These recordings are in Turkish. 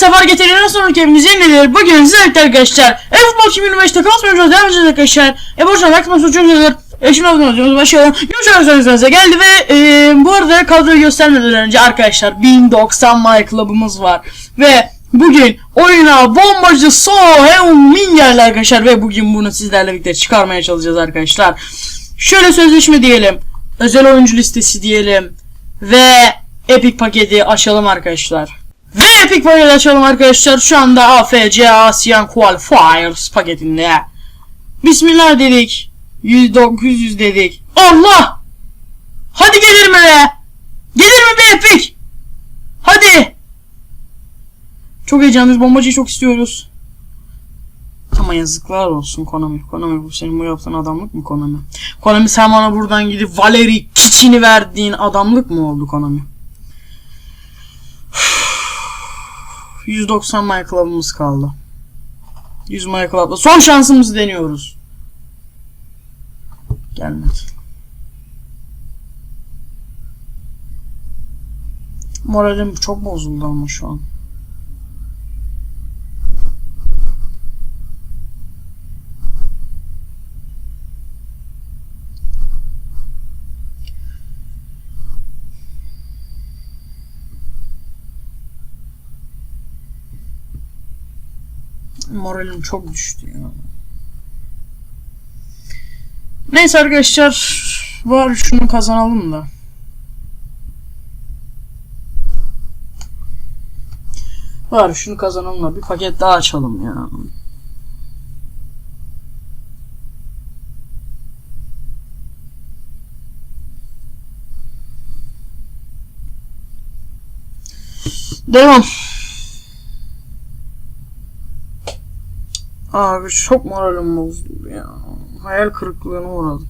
sefer getiren sonraki evimiz yenilir. Bugün sizlerle arkadaşlar. E futbol 2025'te kalsmıyoruz. Devam edeceğiz arkadaşlar. E boşuna bakma suçum nedir? E şimdi bakın başlayalım. Görüşürüz size geldi ve e, bu arada kadroyu göstermeden önce arkadaşlar 1090 My Club'ımız var. Ve bugün oyuna bombacı So Heung-min geldi arkadaşlar. Ve bugün bunu sizlerle birlikte çıkarmaya çalışacağız arkadaşlar. Şöyle sözleşme diyelim. Özel oyuncu listesi diyelim. Ve Epic paketi açalım arkadaşlar. Ve Epic paketi açalım arkadaşlar. Şu anda AFC Asian Qualifiers paketinde. Bismillah dedik. 100 900 dedik. Allah! Hadi gelir mi be? Gelir mi be Epic? Hadi! Çok heyecanlıyız. Bombacıyı çok istiyoruz. Ama yazıklar olsun Konami. Konami bu senin bu yaptığın adamlık mı Konami? Konami sen bana buradan gidip Valeri Kiçini verdiğin adamlık mı oldu Konami? 190 My Club'ımız kaldı. 100 My Club'la son şansımızı deniyoruz. Gelmedi. Moralim çok bozuldu ama şu an. Moralim çok düştü ya. Neyse arkadaşlar var şunu kazanalım da. Var şunu kazanalım da bir paket daha açalım ya. Devam. Abi çok moralim bozuldu ya. Hayal kırıklığına uğradım.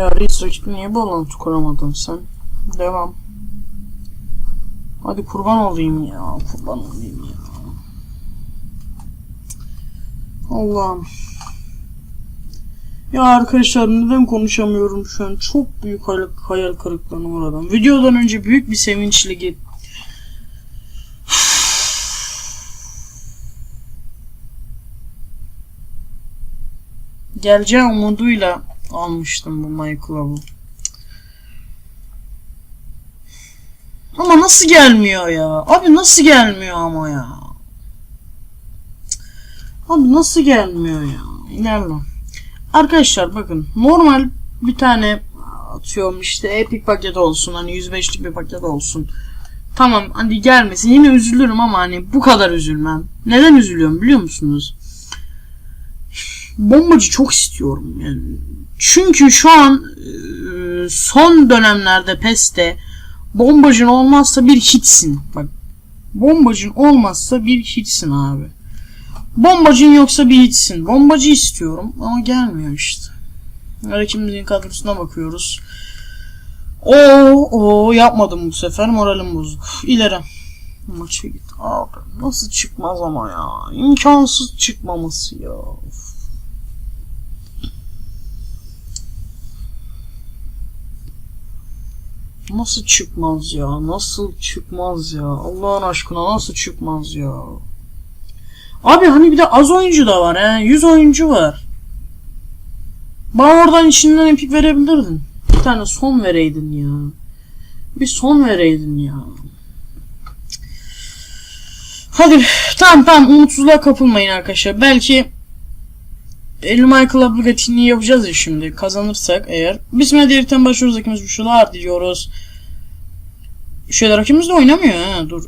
Ya rakibi niye bağlantı kuramadın sen? Devam. Hadi kurban olayım ya. Kurban olayım ya. Allah'ım. Ya arkadaşlar neden konuşamıyorum şu an? Çok büyük hayal kırıklığına uğradım. Videodan önce büyük bir sevinçle git. Geleceği umuduyla almıştım bu Michael'ı. Ama nasıl gelmiyor ya? Abi nasıl gelmiyor ama ya? Abi nasıl gelmiyor ya? İlerle. Arkadaşlar bakın normal bir tane atıyorum işte epic paket olsun hani 105'lik bir paket olsun. Tamam hani gelmesin yine üzülürüm ama hani bu kadar üzülmem. Neden üzülüyorum biliyor musunuz? Bombacı çok istiyorum yani. Çünkü şu an e, son dönemlerde PES'te bombacın olmazsa bir hitsin. Bak bombacın olmazsa bir hitsin abi. Bombacın yoksa bir hitsin. Bombacı istiyorum ama gelmiyor işte. Rakibimizin kadrosuna bakıyoruz. O o yapmadım bu sefer moralim bozuk. İleri. Maça git. Abi nasıl çıkmaz ama ya. İmkansız çıkmaması ya. Of. Nasıl çıkmaz ya? Nasıl çıkmaz ya? Allah'ın aşkına nasıl çıkmaz ya? Abi hani bir de az oyuncu da var he. 100 oyuncu var. Bana oradan içinden epik verebilirdin. Bir tane son vereydin ya. Bir son vereydin ya. Hadi tamam tamam umutsuzluğa kapılmayın arkadaşlar. Belki Elmay Club etkinliği yapacağız ya şimdi. Kazanırsak eğer. Bismillah diyerekten başlıyoruz. Rakimiz güçlüler diyoruz. Şöyle rakibimiz de oynamıyor ha dur.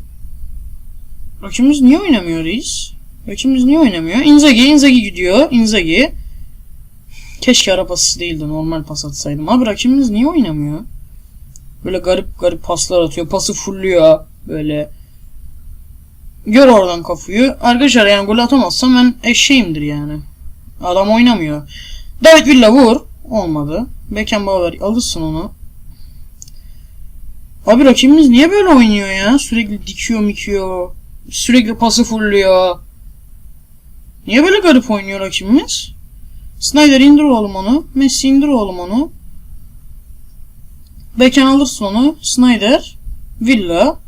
Rakibimiz niye oynamıyor reis? Rakibimiz niye oynamıyor? Inzaghi, Inzaghi gidiyor. Inzaghi. Keşke ara pası değildi. Normal pas atsaydım. Abi rakibimiz niye oynamıyor? Böyle garip garip paslar atıyor. Pası fulluyor. Böyle. Gör oradan kafayı. Arkadaşlar yani gol atamazsam ben eşeğimdir yani. Adam oynamıyor. David Villa vur. Olmadı. Beckenbauer alırsın onu. Abi rakibimiz niye böyle oynuyor ya? Sürekli dikiyor mikiyor. Sürekli pası fulluyor. Niye böyle garip oynuyor rakibimiz? Snyder indir oğlum onu. Messi indir oğlum onu. Beken alırsın onu. Snyder. Villa.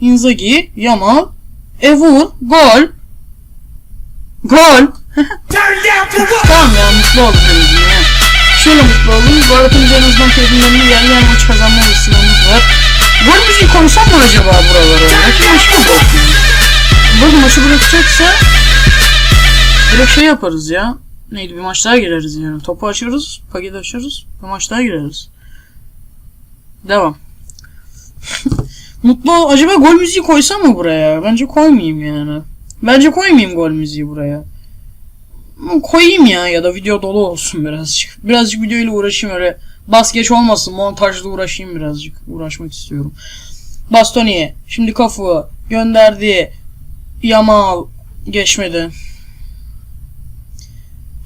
Inzaghi. Yamal. E vur. Gol. Gol. Tamam ya mutlu oldum benim ya. Şöyle mutlu oldum. Bu arada en azından tribünlerinde yerli yer maç kazanma olasılığımız var. Gol müziği koysam mı acaba buralara? Belki maçı mı bakayım? Burada maçı bırakacaksa direkt şey yaparız ya. Neydi bir maç daha gireriz yani. Topu açıyoruz, paketi açıyoruz. Bir maç daha gireriz. Devam. Mutlu acaba gol müziği koysam mı buraya? Bence koymayayım yani. Bence koymayayım gol müziği buraya. Koyayım ya ya da video dolu olsun birazcık. Birazcık video ile uğraşayım öyle. Bas geç olmasın montajla uğraşayım birazcık. Uğraşmak istiyorum. Bastoni'ye. Şimdi kafu gönderdi. Yamal geçmedi.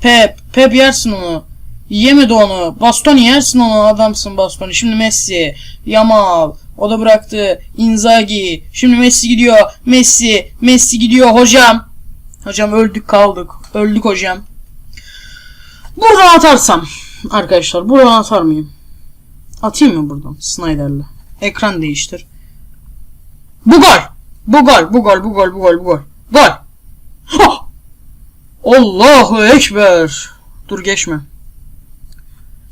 Pep. Pep yersin onu. Yemedi onu. Bastoni yersin onu. Adamsın Bastoni. Şimdi Messi. Yamal. O da bıraktı. Inzaghi. Şimdi Messi gidiyor. Messi. Messi gidiyor hocam. Hocam öldük kaldık. Öldük hocam. Buradan atarsam. Arkadaşlar buradan atar mıyım? Atayım mı buradan? Snyder'le. Ekran değiştir. Bu gol. Bu gol. Bu gol. Bu gol. Bu gol. Bu gol. Gol. Allahu Ekber. Dur geçme.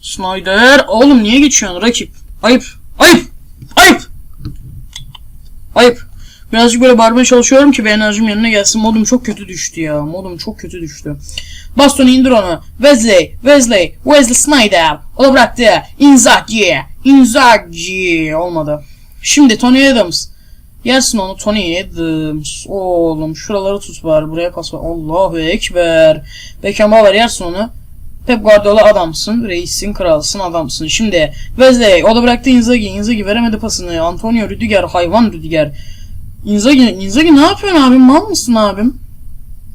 Snyder. Oğlum niye geçiyorsun rakip? Ayıp. Ayıp. Ayıp. Ayıp. Birazcık böyle bağırmaya çalışıyorum ki bir enerjim yerine gelsin. Modum çok kötü düştü ya. Modum çok kötü düştü. Bastonu indir onu. Wesley. Wesley. Wesley Snyder. O da bıraktı. Inzaghi. Inzaghi. Olmadı. Şimdi Tony Adams. Yersin onu Tony Adams. Oğlum şuraları tut bari. Buraya pas ver. Allahu Ekber. Beckenbauer yersin onu. Pep Guardiola adamsın. Reissin, kralsın, adamsın. Şimdi Wesley. O da bıraktı Inzaghi. Inzaghi veremedi pasını. Antonio Rüdiger. Hayvan Rüdiger. Inzaghi, Inzaghi ne yapıyorsun abim? Mal mısın abim?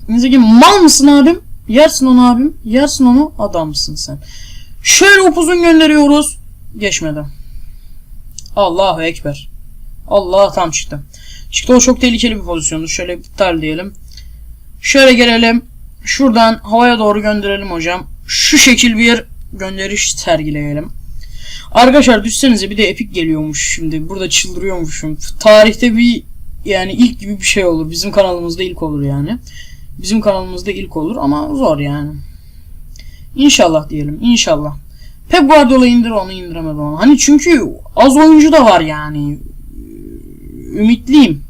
Inzaghi mal mısın abim? Yersin onu abim. Yersin onu. Adamsın sen. Şöyle upuzun gönderiyoruz. Geçmedi. Allahu Ekber. Allah tam çıktı. Çıktı o çok tehlikeli bir pozisyondu. Şöyle iptal diyelim. Şöyle gelelim. Şuradan havaya doğru gönderelim hocam. Şu şekil bir gönderiş sergileyelim. Arkadaşlar düşsenize bir de epik geliyormuş şimdi. Burada çıldırıyormuşum. Tarihte bir yani ilk gibi bir şey olur. Bizim kanalımızda ilk olur yani. Bizim kanalımızda ilk olur ama zor yani. İnşallah diyelim. İnşallah. Pep Guardiola indir onu indiremedi onu. Hani çünkü az oyuncu da var yani. Ümitliyim.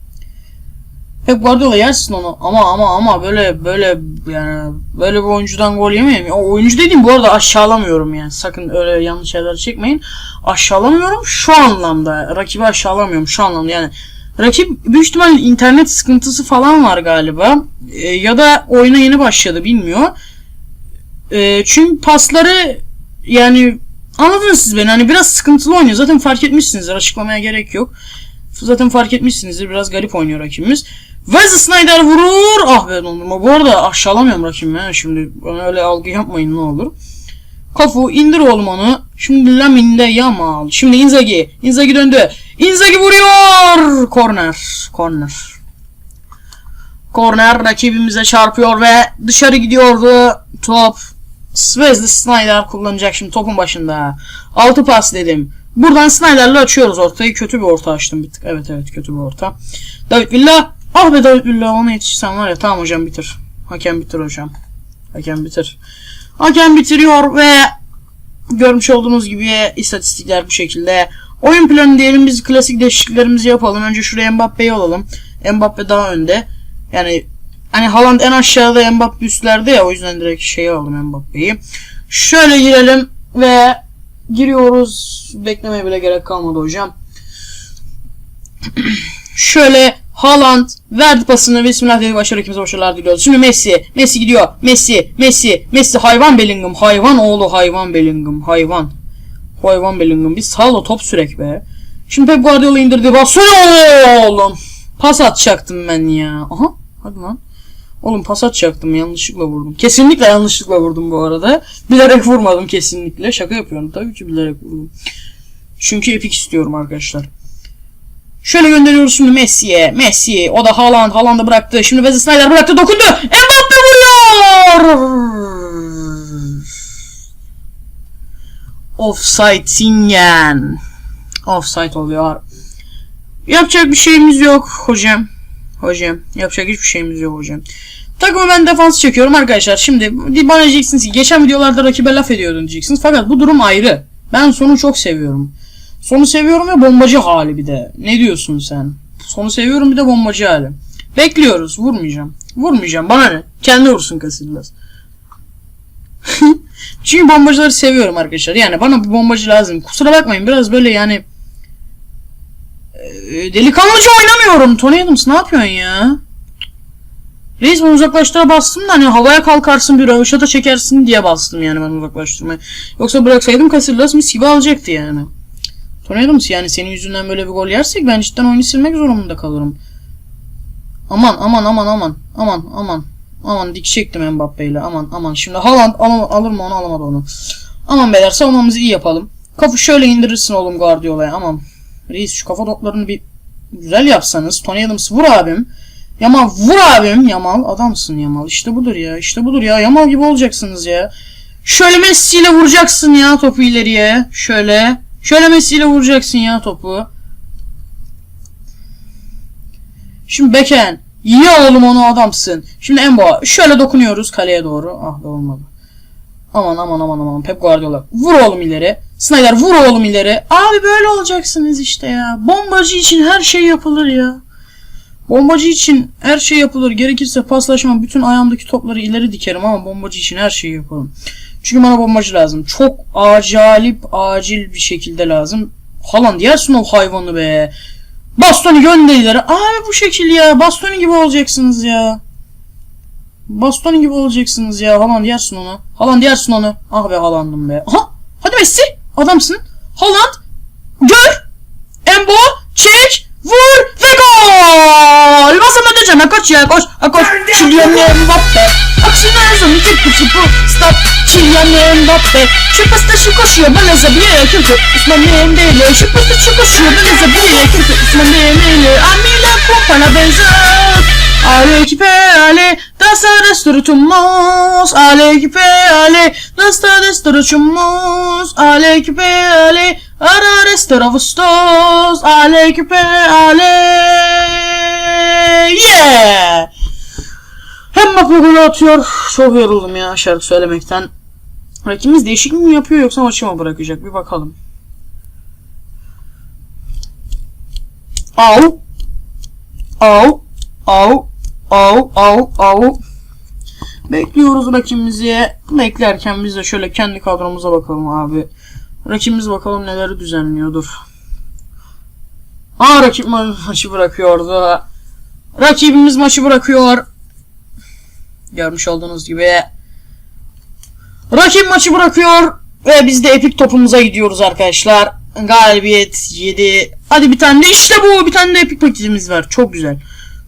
Pep Guardiola yersin onu ama ama ama böyle böyle yani böyle bir oyuncudan gol yemeyeyim. O oyuncu dediğim bu arada aşağılamıyorum yani. Sakın öyle yanlış şeyler çekmeyin. Aşağılamıyorum şu anlamda. Rakibi aşağılamıyorum şu anlamda yani. Rakip büyük ihtimalle internet sıkıntısı falan var galiba. E, ya da oyuna yeni başladı bilmiyor. E, çünkü pasları yani anladınız siz beni hani biraz sıkıntılı oynuyor. Zaten fark etmişsinizdir açıklamaya gerek yok. Zaten fark etmişsinizdir biraz garip oynuyor rakibimiz. Wesley Snyder vurur. Ah be dondurma. Bu arada aşağılamıyorum rakibimi ya. Şimdi bana öyle algı yapmayın ne olur. Kafu indir oğlum onu. Şimdi Laminde Yamal. Şimdi Inzaghi. Inzaghi döndü. Inzaghi vuruyor. Korner. Korner. Korner rakibimize çarpıyor ve dışarı gidiyordu. Top. Wesley Snyder kullanacak şimdi topun başında. Altı pas dedim. Buradan Snyder'la açıyoruz ortayı. Kötü bir orta açtım bir tık. Evet evet kötü bir orta. David Villa. Ah be David Villa ona yetişsem var ya. Tamam hocam bitir. Hakem bitir hocam. Hakem bitir. Hakem bitiriyor ve görmüş olduğunuz gibi istatistikler bu şekilde. Oyun planı diyelim biz klasik değişikliklerimizi yapalım. Önce şuraya Mbappe'yi alalım. Mbappe daha önde. Yani hani Haaland en aşağıda Mbappe üstlerde ya o yüzden direkt şeyi aldım Mbappe'yi. Şöyle girelim ve giriyoruz. Beklemeye bile gerek kalmadı hocam. Şöyle Haaland verdi pasını. Bismillah dedi başarı ikimize başarılar diliyoruz. Şimdi Messi. Messi gidiyor. Messi. Messi. Messi hayvan Bellingham. Hayvan oğlu hayvan Bellingham. Hayvan. Hayvan Bellingham. Bir sağla top sürek be. Şimdi Pep Guardiola indirdi. Basıyor oğlum. Pas atacaktım ben ya. Aha hadi lan. Oğlum pas atacaktım yanlışlıkla vurdum. Kesinlikle yanlışlıkla vurdum bu arada. Bilerek vurmadım kesinlikle. Şaka yapıyorum tabii ki bilerek vurdum. Çünkü epik istiyorum arkadaşlar. Şöyle gönderiyoruz şimdi Messi'ye. Messi. O da Haaland. Haaland'ı bıraktı. Şimdi Wesley Sneijder bıraktı. Dokundu. Mbappe vuruyor. Offside Singen. Offside oluyor. Yapacak bir şeyimiz yok hocam. Hocam. Yapacak hiçbir şeyimiz yok hocam. Takımı ben defans çekiyorum arkadaşlar. Şimdi bana diyeceksiniz ki geçen videolarda rakibe laf ediyordun diyeceksiniz. Fakat bu durum ayrı. Ben sonu çok seviyorum. Sonu seviyorum ya bombacı hali bir de. Ne diyorsun sen? Sonu seviyorum bir de bombacı hali. Bekliyoruz. Vurmayacağım. Vurmayacağım. Bana ne? Kendi vursun Casillas. Çünkü bombacıları seviyorum arkadaşlar. Yani bana bir bombacı lazım. Kusura bakmayın biraz böyle yani e, delikanlıca oynamıyorum. Tony Adams ne yapıyorsun ya? Reis ben uzaklaştıra bastım da hani havaya kalkarsın bir röveşata çekersin diye bastım yani ben uzaklaştırmayı. Yoksa bıraksaydım Casillas mis gibi alacaktı yani. Tony Adams yani senin yüzünden böyle bir gol yersek ben cidden oyunu silmek zorunda kalırım. Aman aman aman aman aman aman aman dik çektim Mbappe ile aman aman şimdi Haaland al alır mı onu alamadı onu. Aman beyler savunmamızı iyi yapalım. Kafa şöyle indirirsin oğlum Guardiola'ya aman. Reis şu kafa toplarını bir güzel yapsanız. Tony Adams vur abim. Yamal vur abim. Yamal adamsın Yamal. İşte budur ya. İşte budur ya. Yamal gibi olacaksınız ya. Şöyle Messi ile vuracaksın ya topu ileriye. Şöyle. Şöyle Messi ile vuracaksın ya topu. Şimdi Beken. İyi oğlum onu adamsın. Şimdi Embo. Şöyle dokunuyoruz kaleye doğru. Ah be olmadı. Aman aman aman aman. Pep Guardiola. Vur oğlum ileri. Snyder vur oğlum ileri. Abi böyle olacaksınız işte ya. Bombacı için her şey yapılır ya. Bombacı için her şey yapılır. Gerekirse paslaşma bütün ayağımdaki topları ileri dikerim ama bombacı için her şeyi yaparım. Çünkü bana bombacı lazım. Çok acayip acil bir şekilde lazım. Haaland yersin o hayvanı be. Bastoni gönder ileri. Abi bu şekil ya. Bastoni gibi olacaksınız ya. Bastoni gibi olacaksınız ya. Haaland yersin onu. Haaland yersin onu. Ah be Haaland'ım be. Aha. Hadi Messi. Adamsın. Haaland. Gör. Embo. Çek. Vur. Ve gol. Basam ödeyeceğim. Ha koş ya koş. Ha koş. Kylian Mbappe. Aksine özüm. Tek kutu bu. Stop. Kylian Mbappe. Şu pasta şu koşuyor. Bana zabiye. Kimse Osman Dembele. Şu pasta şu koşuyor. Bana zabiye. Kimse Osman Dembele. Amila kupana benzer. Ale equipe ale, das destructumos. Ale equipe ale, das destructumos. Ale equipe ale, ara restauravustos. Ale equipe ale. Yeah! Hem Mbappe golü atıyor. Çok yoruldum ya şarkı söylemekten. Rakibimiz değişik mi yapıyor yoksa maçı mı bırakacak? Bir bakalım. Au. Au. Au. Au. Au. Au. Bekliyoruz rakibimizi. Beklerken biz de şöyle kendi kadromuza bakalım abi. Rakibimiz bakalım neleri düzenliyordur. Aa rakip ma- maçı bırakıyordu. Rakibimiz maçı bırakıyor. Görmüş olduğunuz gibi. Rakip maçı bırakıyor. Ve biz de epik topumuza gidiyoruz arkadaşlar. Galibiyet 7. Hadi bir tane de işte bu. Bir tane de epik paketimiz var. Çok güzel.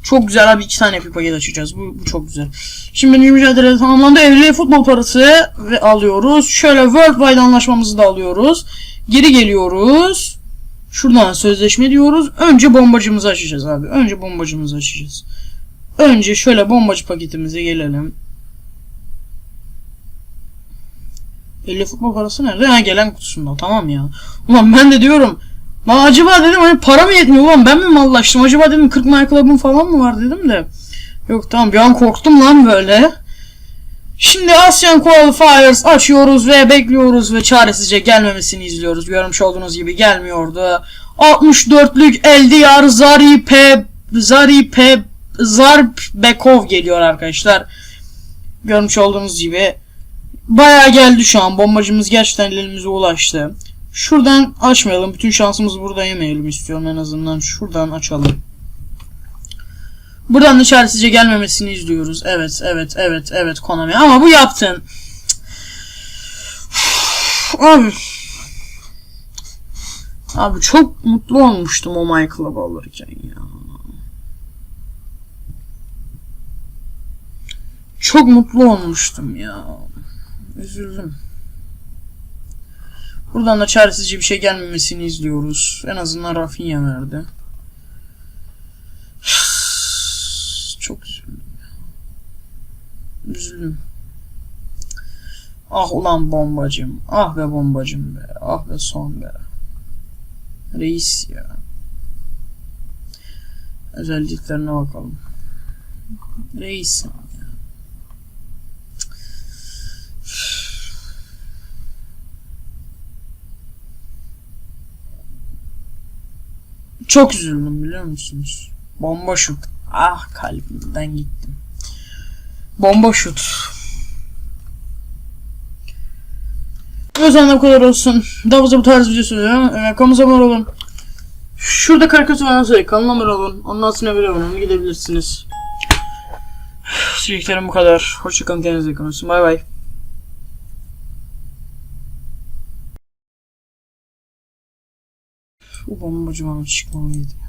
Çok güzel abi iki tane epik paket açacağız. Bu, bu çok güzel. Şimdi benim mücadele tamamlandı. Evli futbol parası ve alıyoruz. Şöyle Worldwide anlaşmamızı da alıyoruz. Geri geliyoruz. Şuradan sözleşme diyoruz. Önce bombacımızı açacağız abi. Önce bombacımızı açacağız. Önce şöyle bombacı paketimize gelelim. 50 futbol parası nerede? Ha gelen kutusunda tamam ya. Ulan ben de diyorum. Lan acaba dedim hani para mı yetmiyor ulan ben mi mallaştım? Acaba dedim 40 My Club'ım falan mı var dedim de. Yok tamam bir an korktum lan böyle. Şimdi Asian Qualifiers açıyoruz ve bekliyoruz ve çaresizce gelmemesini izliyoruz. Görmüş olduğunuz gibi gelmiyordu. 64'lük Eldiyar Zaripe Zaripe Zarbekov geliyor arkadaşlar. Görmüş olduğunuz gibi bayağı geldi şu an. Bombacımız gerçekten elimize ulaştı. Şuradan açmayalım. Bütün şansımızı burada yemeyelim istiyorum en azından. Şuradan açalım. Buradan da gelmemesini izliyoruz. Evet, evet, evet, evet Konami. Ama bu yaptın. Abi. Abi çok mutlu olmuştum o My Club'ı ya. Çok mutlu olmuştum ya. Üzüldüm. Buradan da çaresizce bir şey gelmemesini izliyoruz. En azından Rafinha verdi. Çok üzüldüm. Üzüldüm. Ah ulan bombacım. Ah be bombacım be. Ah be son be. Reis ya. Özelliklerine bakalım. Reisim ya. Çok üzüldüm biliyor musunuz? Bomba şut. Ah kalbimden gittim. Bomba şut. O zaman bu kadar olsun. Daha fazla bu tarz video söylüyorum. Ee, kanalımıza abone olun. Şurada karikatür var nasıl? Kanala abone olun. Onun altına abone olun. Gidebilirsiniz. Söyleyeceklerim bu kadar. Hoşçakalın kendinize iyi bakın. Bay bay. Bu bombacı bana çıkmalıydı.